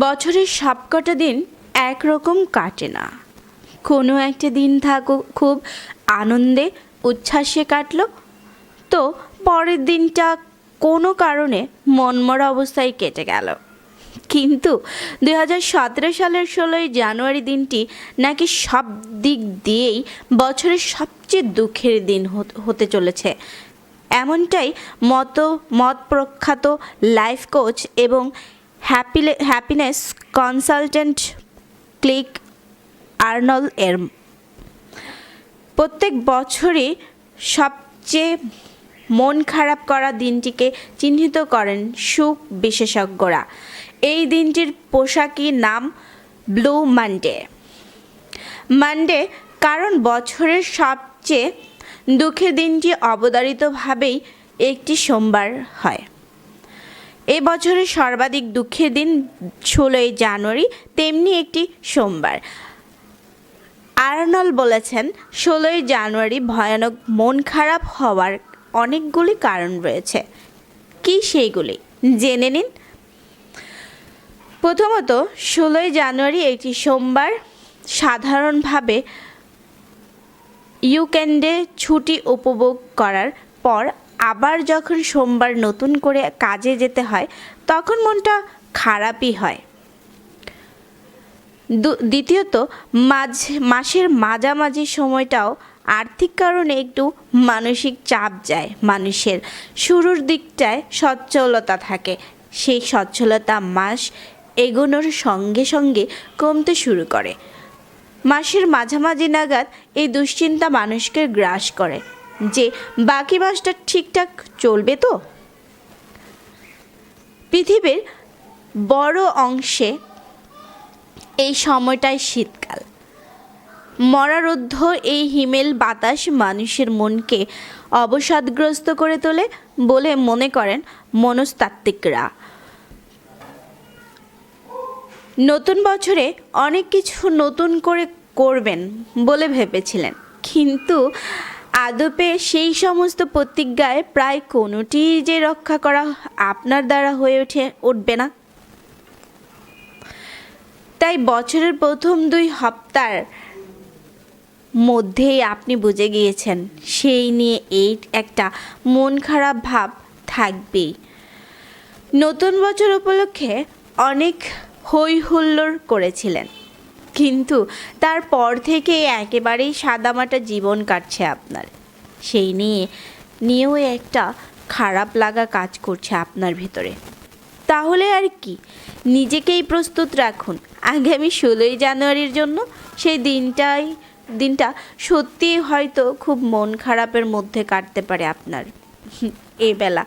বছরের সবকটা দিন একরকম কাটে না। কোনো একটা দিন থাকো, খুব আনন্দে উচ্ছ্বাসে কাটলো। তো পরের দিনটা কোনো কারণে মনমরা অবস্থায় কেটে গেল। কিন্তু দু হাজার সতেরো সালের ষোলোই জানুয়ারি দিনটি নাকি সব দিক দিয়েই বছরের সবচেয়ে দুঃখের দিন হতে চলেছে। এমনটাই মত মত প্রখ্যাত লাইফ কোচ এবং হ্যাপিলে হ্যাপিনেস কনসালটেন্ট ক্লিক আর্নল এর প্রত্যেক বছরই সবচেয়ে মন খারাপ করা দিনটিকে চিহ্নিত করেন সুখ বিশেষজ্ঞরা। এই দিনটির পোশাকি নাম ব্লু মানডে মানডে কারণ বছরের সবচেয়ে দুঃখের দিনটি অবধারিতভাবেই একটি সোমবার হয়। এ বছরের সর্বাধিক দুঃখের দিন ষোলোই জানুয়ারি, তেমনি একটি সোমবার। আর্নল বলেছেন, ষোলোই জানুয়ারি ভয়ানক মন খারাপ হওয়ার অনেকগুলি কারণ রয়েছে। কি সেইগুলি? জেনে নিন। প্রথমত, ষোলোই জানুয়ারি একটি সোমবার। সাধারণভাবে উইকেন্ডে ছুটি উপভোগ করার পর আবার যখন সোমবার নতুন করে কাজে যেতে হয়, তখন মনটা খারাপই হয়। দ্বিতীয়ত, মাঝ, মাসের মাঝামাঝি সময়টাও আর্থিক কারণে একটু মানসিক চাপ যায়। মানুষের শুরুর দিকটায় সচ্ছলতা থাকে। সেই সচ্ছলতা মাস এগোনোর সঙ্গে সঙ্গে কমতে শুরু করে। মাসের মাঝামাঝি নাগাদ এই দুশ্চিন্তা মানুষকে গ্রাস করে। যে বাকি মাসটা ঠিকঠাক চলবে তো? পৃথিবীর বড় অংশে এই সময়টাই শীতকাল। মরারুদ্ধ এই হিমেল বাতাস মানুষের মনকে অবসাদগ্রস্ত করে তোলে বলে মনে করেন মনস্তাত্ত্বিকরা। নতুন বছরে অনেক কিছু নতুন করে করবেন বলে ভেবেছিলেন। কিন্তু আদপে সেই সমস্ত প্রতিজ্ঞায় প্রায় কোনোটি যে রক্ষা করা আপনার দ্বারা হয়ে ওঠে, উঠবে না। তাই বছরের প্রথম দুই হপ্তার মধ্যেই আপনি বুঝে গিয়েছেন, সেই নিয়ে এই একটা মন খারাপ ভাব থাকবেই। নতুন বছর উপলক্ষে অনেক হই হুল্লোড় করেছিলেন। কিন্তু তারপর থেকে একেবারেই সাদামাটা জীবন কাটছে আপনার। সেই নিয়ে, নিয়েও একটা খারাপ লাগা কাজ করছে আপনার ভেতরে। তাহলে আর কি? নিজেকেই প্রস্তুত রাখুন। আগামী ষোলোই জানুয়ারির জন্য সেই দিনটাই, দিনটা সত্যিই হয়তো খুব মন খারাপের মধ্যে কাটতে পারে আপনার। এই বেলা।